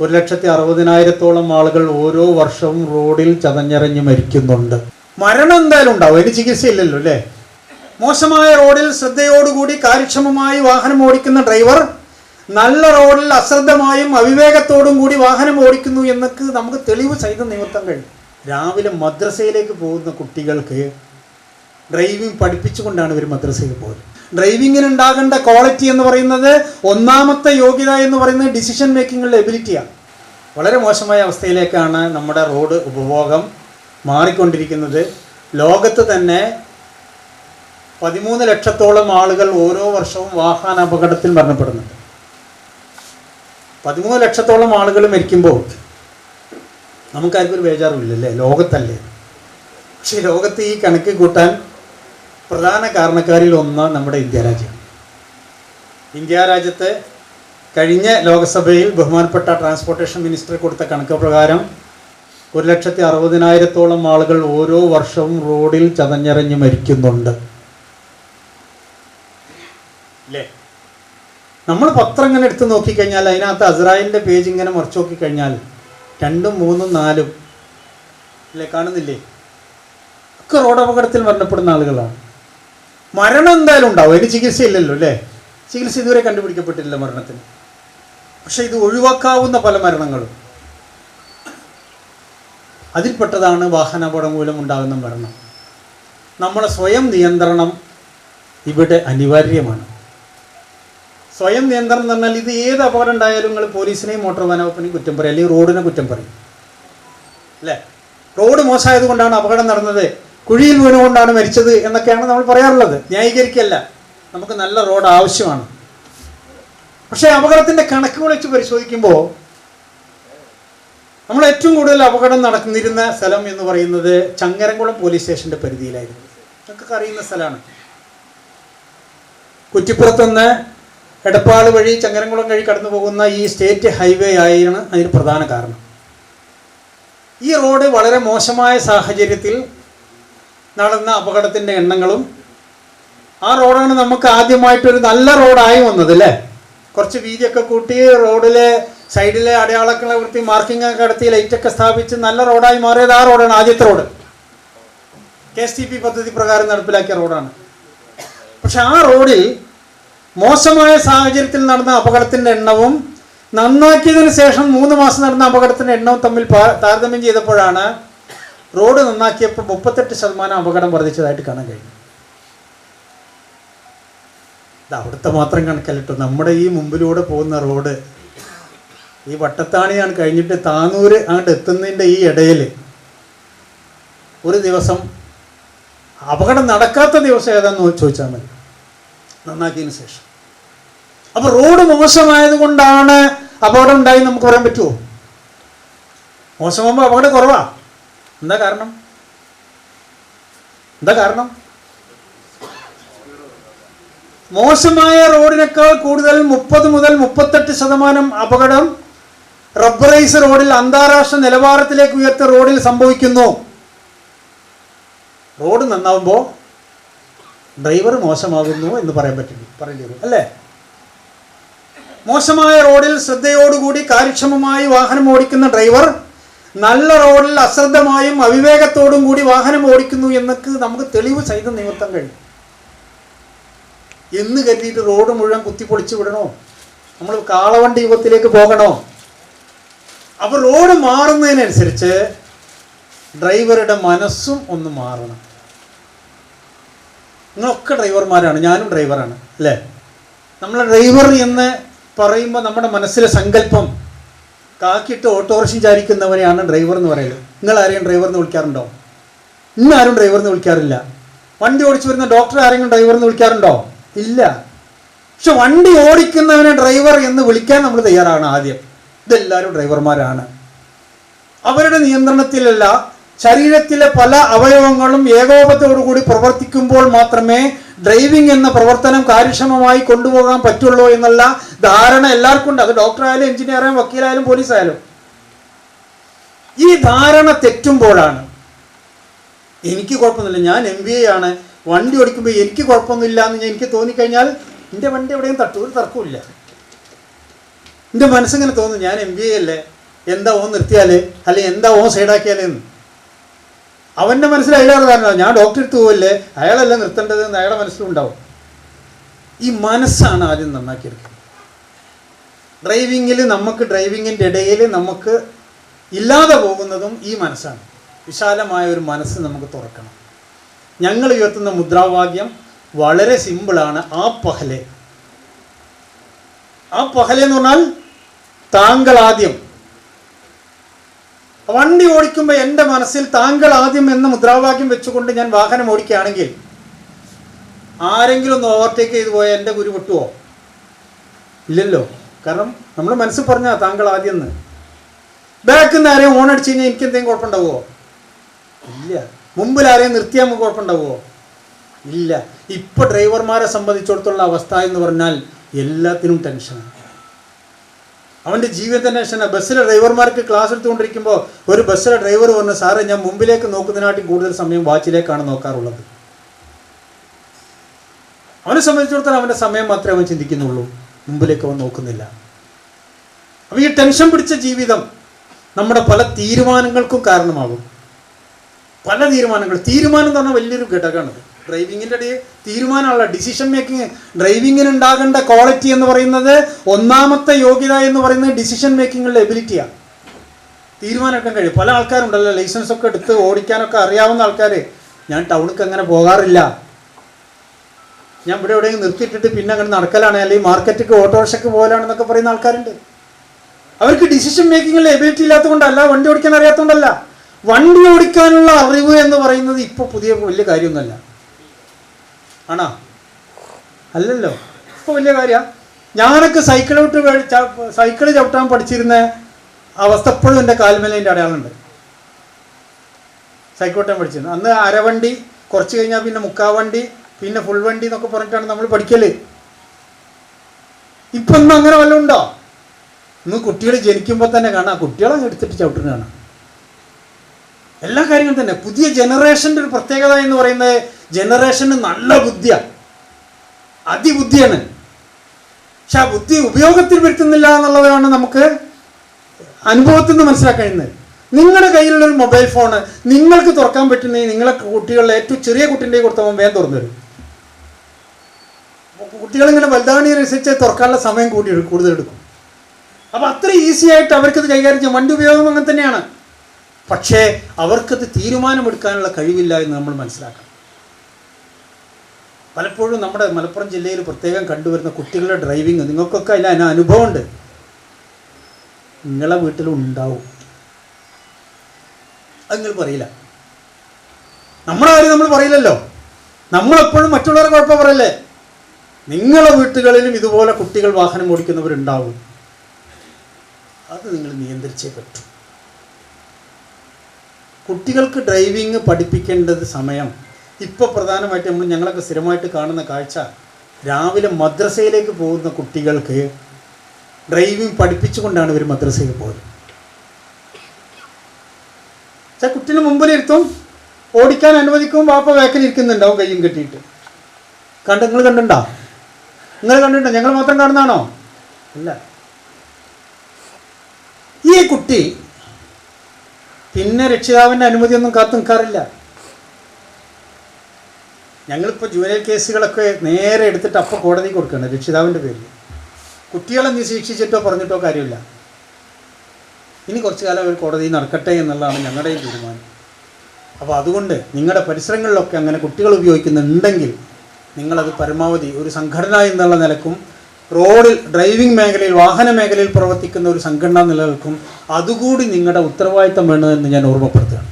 ഒരു ലക്ഷത്തി അറുപതിനായിരത്തോളം ആളുകൾ ഓരോ വർഷവും റോഡിൽ ചതഞ്ഞറിഞ്ഞ് മരിക്കുന്നുണ്ട്. മരണം എന്തായാലും ഉണ്ടാവും. അതിന് ചികിത്സയില്ലല്ലോ അല്ലേ? മോശമായ റോഡിൽ ശ്രദ്ധയോടുകൂടി കാര്യക്ഷമമായി വാഹനം ഓടിക്കുന്ന ഡ്രൈവർ നല്ല റോഡിൽ അശ്രദ്ധമായും അവിവേകത്തോടും കൂടി വാഹനം ഓടിക്കുന്നു എന്നൊക്കെ നമുക്ക് തെളിവ് സഹിതം നിമിത്തം കഴിയും രാവിലെ മദ്രസയിലേക്ക് പോകുന്ന കുട്ടികൾക്ക് ഡ്രൈവിംഗ് പഠിപ്പിച്ചുകൊണ്ടാണ് ഇവർ മദ്രസയിൽ പോകുന്നത് ഡ്രൈവിങ്ങിന് ഉണ്ടാകേണ്ട ക്വാളിറ്റി എന്ന് പറയുന്നത് ഒന്നാമത്തെ യോഗ്യത എന്ന് പറയുന്നത് ഡിസിഷൻ മേക്കിങ്ങിലുള്ള എബിലിറ്റിയാണ് വളരെ മോശമായ അവസ്ഥയിലേക്കാണ് നമ്മുടെ റോഡ് ഉപഭോഗം മാറിക്കൊണ്ടിരിക്കുന്നത്. ലോകത്ത് തന്നെ പതിമൂന്ന് ലക്ഷത്തോളം ആളുകൾ ഓരോ വർഷവും വാഹന അപകടത്തിൽ മരണപ്പെടുന്നുണ്ട്. പതിമൂന്ന് ലക്ഷത്തോളം ആളുകൾ മരിക്കുമ്പോൾ നമുക്കാർക്കൊരു ബേജാറുമില്ലല്ലേ ലോകത്തല്ലേ? പക്ഷേ ലോകത്ത് ഈ കണക്ക് കൂട്ടാൻ പ്രധാന കാരണക്കാരിൽ ഒന്ന് നമ്മുടെ ഇന്ത്യ രാജ്യമാണ് ഇന്ത്യ രാജ്യത്ത് കഴിഞ്ഞ ലോക്സഭയിൽ ബഹുമാനപ്പെട്ട ട്രാൻസ്പോർട്ടേഷൻ മിനിസ്റ്റർ കൊടുത്ത കണക്ക് പ്രകാരം ഒരു ലക്ഷത്തി അറുപതിനായിരത്തോളം ആളുകൾ ഓരോ വർഷവും റോഡിൽ ചതഞ്ഞറിഞ്ഞ് മരിക്കുന്നുണ്ട്. അല്ലേ നമ്മൾ പത്രം ഇങ്ങനെ എടുത്ത് നോക്കിക്കഴിഞ്ഞാൽ അതിനകത്ത് അസ്രായേലിന്റെ പേജ് ഇങ്ങനെ മറിച്ച് നോക്കിക്കഴിഞ്ഞാൽ രണ്ടും മൂന്നും നാലും അല്ലേ കാണുന്നില്ലേ? ഒക്കെ റോഡ് അപകടത്തിൽ മരണപ്പെടുന്ന ആളുകളാണ്. മരണം എന്തായാലും ഉണ്ടാവും. അതിന് ചികിത്സയില്ലല്ലോ അല്ലേ? ചികിത്സ ഇതുവരെ കണ്ടുപിടിക്കപ്പെട്ടില്ല മരണത്തിന്. പക്ഷെ ഇത് ഒഴിവാക്കാവുന്ന പല മരണങ്ങളും. അതിൽപ്പെട്ടതാണ് വാഹനാപകടം മൂലം ഉണ്ടാകുന്ന മരണം. നമ്മളെ സ്വയം നിയന്ത്രണം ഇവിടെ അനിവാര്യമാണ്. സ്വയം നിയന്ത്രണം എന്ന് പറഞ്ഞാൽ ഇത് ഏത് അപകടം ഉണ്ടായാലും നിങ്ങൾ പോലീസിനെയും മോട്ടോർ വാഹന വകുപ്പിനെയും കുറ്റം പറയും. അല്ലെങ്കിൽ റോഡിനെ കുറ്റം പറയും. അല്ലേ? റോഡ് മോശമായത് കൊണ്ടാണ് അപകടം നടന്നത്. കുഴിയിൽ വീണുകൊണ്ടാണ് മരിച്ചത് എന്നൊക്കെയാണ് നമ്മൾ പറയാറുള്ളത്. ന്യായീകരിക്കല്ല. നമുക്ക് നല്ല റോഡ് ആവശ്യമാണ്. പക്ഷേ അപകടത്തിന്റെ കണക്കുകൾ വെച്ച് പരിശോധിക്കുമ്പോൾ നമ്മൾ ഏറ്റവും കൂടുതൽ അപകടം നടന്നിരുന്ന സ്ഥലം എന്ന് പറയുന്നത് ചങ്ങരംകുളം പോലീസ് സ്റ്റേഷന്റെ പരിധിയിലായിരുന്നു. നിങ്ങൾക്കൊക്കെ അറിയുന്ന സ്ഥലമാണ്. കുറ്റിപ്പുറത്തുനിന്ന് എടപ്പാൾ വഴി ചങ്ങരംകുളം വഴി കടന്നു പോകുന്ന ഈ സ്റ്റേറ്റ് ഹൈവേ ആയാണ് അതിന് പ്രധാന കാരണം. ഈ റോഡ് വളരെ മോശമായ സാഹചര്യത്തിൽ നടന്ന അപകടത്തിന്റെ എണ്ണങ്ങളും ആ റോഡാണ് നമുക്ക് ആദ്യമായിട്ടൊരു നല്ല റോഡായി വന്നത് അല്ലേ കുറച്ച് വീതിയൊക്കെ കൂട്ടി റോഡിലെ സൈഡിലെ അടയാളങ്ങളെ വൃത്തി മാർക്കിംഗ് ഒക്കെ നടത്തി ലൈറ്റൊക്കെ സ്ഥാപിച്ച് നല്ല റോഡായി മാറിയത് ആ റോഡാണ് ആദ്യത്തെ road. K S T P പദ്ധതി പ്രകാരം നടപ്പിലാക്കിയ റോഡാണ്. പക്ഷെ ആ റോഡിൽ മോശമായ സാഹചര്യത്തിൽ നടന്ന അപകടത്തിന്റെ എണ്ണവും നന്നാക്കിയതിന് ശേഷം മൂന്ന് മാസം നടന്ന അപകടത്തിന്റെ എണ്ണവും തമ്മിൽ താരതമ്യം ചെയ്തപ്പോഴാണ് റോഡ് നന്നാക്കിയപ്പോൾ മുപ്പത്തെട്ട് ശതമാനം അപകടം വർദ്ധിച്ചതായിട്ട് കാണാൻ കഴിഞ്ഞു. ഇത് അവിടുത്തെ മാത്രം കണക്കല്ല കേട്ടോ നമ്മുടെ ഈ മുമ്പിലൂടെ പോകുന്ന റോഡ് ഈ വട്ടത്താണിയാണ് കഴിഞ്ഞിട്ട് താനൂര് അങ്ങോട്ട് എത്തുന്നതിന്റെ ഈ ഇടയിൽ ഒരു ദിവസം അപകടം നടക്കാത്ത ദിവസം ഏതാന്ന് ചോദിച്ചാൽ മതി. നന്നാക്കിയതിന് ശേഷം. അപ്പോൾ റോഡ് മോശമായത് കൊണ്ടാണ് അപകടം ഉണ്ടായി നമുക്ക് പറയാൻ പറ്റുമോ? മോശമാകുമ്പോൾ അപകടം കുറവാ. എന്താ കാരണം? എന്താ കാരണം? മോശമായ റോഡിനേക്കാൾ കൂടുതൽ മുപ്പത് മുതൽ മുപ്പത്തെട്ട് ശതമാനം അപകടം റബ്ബറൈസ് റോഡിൽ അന്താരാഷ്ട്ര നിലവാരത്തിലേക്ക് ഉയർത്ത റോഡിൽ സംഭവിക്കുന്നു. റോഡ് നന്നാവുമ്പോൾ ഡ്രൈവർ മോശമാകുന്നു എന്ന് പറയാൻ പറ്റില്ല. പറയേണ്ടി വരും അല്ലേ? മോശമായ റോഡിൽ ശ്രദ്ധയോടുകൂടി കാര്യക്ഷമമായി വാഹനം ഓടിക്കുന്ന ഡ്രൈവർ നല്ല റോഡിൽ അശ്രദ്ധമായും അവിവേകത്തോടും കൂടി വാഹനം ഓടിക്കുന്നു എന്നൊക്കെ നമുക്ക് തെളിവ് സഹിതം നിമിത്തം കഴിയും. എന്ന് കരുതിയിട്ട് റോഡ് മുഴുവൻ കുത്തിപ്പൊളിച്ച് വിടണോ? നമ്മൾ കാളവണ്ടി യുഗത്തിലേക്ക് പോകണോ? അപ്പോൾ റോഡ് മാറുന്നതിനനുസരിച്ച് ഡ്രൈവറുടെ മനസ്സും ഒന്ന് മാറണം. നിങ്ങളൊക്കെ ഡ്രൈവർമാരാണ് ഞാനും ഡ്രൈവറാണ് അല്ലേ? നമ്മൾ ഡ്രൈവർ എന്ന് പറയുമ്പോൾ നമ്മുടെ മനസ്സിലെ സങ്കല്പം കാക്കിയിട്ട് ഓട്ടോറിക്ഷ ചാരിക്കുന്നവനെയാണ് ഡ്രൈവർ എന്ന് പറയുന്നത്. നിങ്ങൾ ആരെയും ഡ്രൈവർ എന്ന് വിളിക്കാറുണ്ടോ? ഇന്ന് ആരും ഡ്രൈവർ എന്ന് വിളിക്കാറില്ല. വണ്ടി ഓടിച്ചു വരുന്ന ഡോക്ടർ ആരെങ്കിലും ഡ്രൈവർ എന്ന് വിളിക്കാറുണ്ടോ? ഇല്ല. പക്ഷെ വണ്ടി ഓടിക്കുന്നവനെ ഡ്രൈവർ എന്ന് വിളിക്കാൻ നമ്മൾ തയ്യാറാണ് ആദ്യം. ഇതെല്ലാവരും ഡ്രൈവർമാരാണ് അവരുടെ നിയന്ത്രണത്തിലല്ല ശരീരത്തിലെ പല അവയവങ്ങളും ഏകോപത്തോടു കൂടി പ്രവർത്തിക്കുമ്പോൾ മാത്രമേ ഡ്രൈവിംഗ് എന്ന പ്രവർത്തനം കാര്യക്ഷമമായി കൊണ്ടുപോകാൻ പറ്റുള്ളൂ എന്നുള്ള ധാരണ എല്ലാവർക്കും ഉണ്ട് അത് ഡോക്ടറായാലും എഞ്ചിനീയറായാലും വക്കീലായാലും പോലീസായാലും. ഈ ധാരണ തെറ്റുമ്പോഴാണ് എനിക്ക് കുഴപ്പമൊന്നുമില്ല. ഞാൻ എം ബി എ ആണ്. വണ്ടി ഓടിക്കുമ്പോൾ എനിക്ക് കുഴപ്പമൊന്നുമില്ല എന്ന് എനിക്ക് തോന്നിക്കഴിഞ്ഞാൽ എന്റെ വണ്ടി എവിടെയും തട്ടു ഒരു തർക്കമില്ല എന്റെ മനസ്സിങ്ങനെ തോന്നുന്നു ഞാൻ എം ബി എ അല്ലേ? എന്താ ഓൻ നിർത്തിയാൽ അല്ലെങ്കിൽ എന്താ ഓൻ സൈഡാക്കിയാലേ എന്ന്? അവന്റെ മനസ്സിൽ അയാളാണ് കാരണം. ഞാൻ ഡോക്ടർ എടുത്ത് പോവല്ലേ? അയാളല്ല നിർത്തേണ്ടത് എന്ന് അയാളുടെ മനസ്സിലുണ്ടാവും. ഈ മനസ്സാണ് ആദ്യം നന്നാക്കിയെടുക്കുന്നത് ഡ്രൈവിങ്ങിൽ നമുക്ക് ഡ്രൈവിങ്ങിന്റെ ഇടയിൽ നമുക്ക് ഇല്ലാതെ പോകുന്നതും ഈ മനസ്സാണ്. വിശാലമായ ഒരു മനസ്സ് നമുക്ക് തുറക്കണം. ഞങ്ങൾ ഉയർത്തുന്ന മുദ്രാവാക്യം വളരെ സിമ്പിളാണ് ആ പഹലെ. ആ പഹലെ എന്ന് പറഞ്ഞാൽ താങ്കൾ ആദ്യം വണ്ടി ഓടിക്കുമ്പോൾ എന്റെ മനസ്സിൽ താങ്കൾ ആദ്യം എന്ന മുദ്രാവാക്യം വെച്ചുകൊണ്ട് ഞാൻ വാഹനം ഓടിക്കുകയാണെങ്കിൽ ആരെങ്കിലും ഒന്ന് ഓവർടേക്ക് ചെയ്തു പോയാൽ എന്റെ ഗുരു പൊട്ടുവോ? ഇല്ലല്ലോ. കാരണം നമ്മൾ മനസ്സിൽ പറഞ്ഞാൽ താങ്കൾ ആദ്യം എന്ന്. ബാക്കിൽ നിന്ന് ആരെയും ഓൺ അടിച്ചു കഴിഞ്ഞാൽ എനിക്ക് എന്തെങ്കിലും കുഴപ്പമുണ്ടാവുമോ ഇല്ല. മുമ്പിൽ ആരെയും നിർത്തിയാൽ കുഴപ്പമുണ്ടാവുമോ ഇല്ല. ഇപ്പോൾ ഡ്രൈവർമാരെ സംബന്ധിച്ചിടത്തോളം അവസ്ഥ എന്ന് പറഞ്ഞാൽ എല്ലാത്തിനും ടെൻഷനാണ് അവന്റെ ജീവിതത്തിന്റെ ടെൻഷനാണ് ബസ്സിലെ ഡ്രൈവർമാർക്ക് ക്ലാസ് എടുത്തുകൊണ്ടിരിക്കുമ്പോൾ ഒരു ബസ്സിലെ ഡ്രൈവർ പറഞ്ഞു സാറേ ഞാൻ മുമ്പിലേക്ക് നോക്കുന്നതിനാട്ടി കൂടുതൽ സമയം വാച്ചിലേക്കാണ് നോക്കാറുള്ളത്. അവനെ സംബന്ധിച്ചിടത്തോളം അവന്റെ സമയം മാത്രമേ അവൻ ചിന്തിക്കുന്നുള്ളൂ. മുമ്പിലേക്ക് അവൻ നോക്കുന്നില്ല. അപ്പം ഈ ടെൻഷൻ പിടിച്ച ജീവിതം നമ്മുടെ പല തീരുമാനങ്ങൾക്കും കാരണമാകും. പല തീരുമാനങ്ങൾ. തീരുമാനം എന്ന് പറഞ്ഞാൽ വലിയൊരു ഘടകമാണ്. ഡ്രൈവിങ്ങിന്റെ ഇടയിൽ തീരുമാനമുള്ള ഡിസിഷൻ മേക്കിംഗ് ഡ്രൈവിങ്ങിന് ഉണ്ടാകേണ്ട ക്വാളിറ്റി എന്ന് പറയുന്നത് ഒന്നാമത്തെ യോഗ്യത എന്ന് പറയുന്നത് ഡിസിഷൻ മേക്കിങ്ങിലുള്ള എബിലിറ്റിയാണ് തീരുമാനമെടുക്കാൻ കഴിയും. പല ആൾക്കാരുണ്ടല്ലോ ലൈസൻസ് ഒക്കെ എടുത്ത് ഓടിക്കാനൊക്കെ അറിയാവുന്ന ആൾക്കാർ ഞാൻ ടൗണിലേക്ക് അങ്ങനെ പോകാറില്ല. ഞാൻ ഇവിടെ എവിടെയും നിർത്തിയിട്ടിട്ട് പിന്നെ അങ്ങനെ നടക്കലാണ് അല്ലെങ്കിൽ മാർക്കറ്റിക്ക് ഓട്ടോറിക്ഷയ്ക്ക് പോകലാണെന്നൊക്കെ പറയുന്ന ആൾക്കാരുണ്ട്. അവർക്ക് ഡിസിഷൻ മേക്കിങ്ങിൽ എബിലിറ്റി ഇല്ലാത്തതുകൊണ്ടല്ല വണ്ടി ഓടിക്കാൻ അറിയാത്തതുകൊണ്ടല്ല. വണ്ടി ഓടിക്കാനുള്ള അറിവ് എന്ന് പറയുന്നത് ഇപ്പോൾ പുതിയ വലിയ കാര്യമൊന്നുമല്ല. ആണോ? അല്ലല്ലോ. ഇപ്പോൾ വലിയ കാര്യമാണ് ഞാനൊക്കെ സൈക്കിൾ വിട്ട് സൈക്കിൾ ചവിട്ടാൻ പഠിച്ചിരുന്ന അവസ്ഥ ഇപ്പോഴും എന്റെ കാൽമേലേന്റെ അടയാളമുണ്ട്. സൈക്കിൾ വിട്ടാൻ പഠിച്ചിരുന്നു അന്ന് അരവണ്ടി കുറച്ച് കഴിഞ്ഞാൽ പിന്നെ മുക്കാ വണ്ടി പിന്നെ ഫുൾ വണ്ടി എന്നൊക്കെ പറഞ്ഞിട്ടാണ് നമ്മൾ പഠിക്കൽ. ഇപ്പം ഇന്ന് അങ്ങനെ വല്ല ഉണ്ടോ? ഇന്ന് കുട്ടികൾ ജനിക്കുമ്പോൾ തന്നെ കാണാം. കുട്ടികളെ എടുത്തിട്ട് ചവിട്ടുന്ന കാണാം. എല്ലാ കാര്യങ്ങളും തന്നെ. പുതിയ ജനറേഷന്റെ ഒരു പ്രത്യേകത എന്ന് പറയുന്നത് ജനറേഷന് നല്ല ബുദ്ധിയാണ് അതിബുദ്ധിയാണ്. പക്ഷെ ആ ബുദ്ധി ഉപയോഗത്തിൽ വരുത്തുന്നില്ല എന്നുള്ളതാണ് നമുക്ക് അനുഭവത്തിൽ നിന്ന് മനസ്സിലാക്കാൻ കഴിയുന്നത്. നിങ്ങളുടെ കയ്യിലുള്ള ഒരു മൊബൈൽ ഫോൺ നിങ്ങൾക്ക് തുറക്കാൻ പറ്റുന്ന നിങ്ങളെ കുട്ടികളിലെ ഏറ്റവും ചെറിയ കുട്ടിന്റെ കൊടുത്തവൻ വേഗം തുറന്നു തരും. കുട്ടികളിങ്ങനെ വലുതാവണതിനനുസരിച്ച് തുറക്കാനുള്ള സമയം കൂടി കൂടുതൽ എടുക്കും. അപ്പം അത്ര ഈസി ആയിട്ട് അവർക്കത് കൈകാര്യം ചെയ്യാം. വണ്ടി ഉപയോഗം അങ്ങനെ തന്നെയാണ്. പക്ഷേ അവർക്കത് തീരുമാനമെടുക്കാനുള്ള കഴിവില്ല എന്ന് നമ്മൾ മനസ്സിലാക്കണം. പലപ്പോഴും നമ്മുടെ മലപ്പുറം ജില്ലയിൽ പ്രത്യേകം കണ്ടുവരുന്ന കുട്ടികളുടെ ഡ്രൈവിങ് നിങ്ങൾക്കൊക്കെ അതിന് അനുഭവമുണ്ട്. നിങ്ങളെ വീട്ടിലും ഉണ്ടാവും. അത് നിങ്ങൾ പറയില്ല നമ്മളെ കാര്യം നമ്മൾ പറയില്ലല്ലോ. നമ്മളെപ്പോഴും മറ്റുള്ളവരെ കുഴപ്പം പറയല്ലേ? നിങ്ങളെ വീട്ടുകളിലും ഇതുപോലെ കുട്ടികൾ വാഹനം ഓടിക്കുന്നവരുണ്ടാവും. അത് നിങ്ങൾ നിയന്ത്രിച്ചേ പറ്റൂ. കുട്ടികൾക്ക് ഡ്രൈവിങ് പഠിപ്പിക്കേണ്ടത് സമയം. ഇപ്പോൾ പ്രധാനമായിട്ട് നമ്മൾ ഞങ്ങളൊക്കെ സ്ഥിരമായിട്ട് കാണുന്ന കാഴ്ച രാവിലെ മദ്രസയിലേക്ക് പോകുന്ന കുട്ടികൾക്ക് ഡ്രൈവിംഗ് പഠിപ്പിച്ചുകൊണ്ടാണ് ഇവർ മദ്രസയിൽ പോകുന്നത് പക്ഷേ കുട്ടീനെ മുമ്പിലിരുത്തും ഓടിക്കാൻ അനുവദിക്കും വാപ്പ ബാക്കിൽ ഇരിക്കുന്നുണ്ടാവും കയ്യും കെട്ടിയിട്ട്. കണ്ട് നിങ്ങൾ കണ്ടുണ്ടോ നിങ്ങൾ കണ്ടിട്ടുണ്ടോ? ഞങ്ങൾ മാത്രം കാണുന്നതാണോ? അല്ല ഈ കുട്ടി പിന്നെ രക്ഷിതാവിന്റെ അനുമതിയൊന്നും കാത്തു നിൽക്കാറില്ല ഞങ്ങളിപ്പോൾ ജുവനൽ കേസുകളൊക്കെ നേരെ എടുത്തിട്ട് അപ്പോൾ കോടതി കൊടുക്കുകയാണ് രക്ഷിതാവിന്റെ പേരിൽ. കുട്ടികളെ നിരീക്ഷിച്ചിട്ടോ പറഞ്ഞിട്ടോ കാര്യമില്ല. ഇനി കുറച്ച് കാലം അവർ കോടതി നടക്കട്ടെ എന്നുള്ളതാണ് ഞങ്ങളുടെയും തീരുമാനം. അപ്പോൾ അതുകൊണ്ട് നിങ്ങളുടെ പരിസരങ്ങളിലൊക്കെ അങ്ങനെ കുട്ടികൾ ഉപയോഗിക്കുന്നുണ്ടെങ്കിൽ നിങ്ങളത് പരമാവധി ഒരു സംഘടന എന്നുള്ള നിലക്കും റോഡിൽ ഡ്രൈവിംഗ് മേഖലയിൽ വാഹന മേഖലയിൽ പ്രവർത്തിക്കുന്ന ഒരു സംഘടന നിലനിൽക്കും. അതുകൂടി നിങ്ങളുടെ ഉത്തരവാദിത്തം വേണമെന്ന് ഞാൻ ഓർമ്മപ്പെടുത്തുകയാണ്.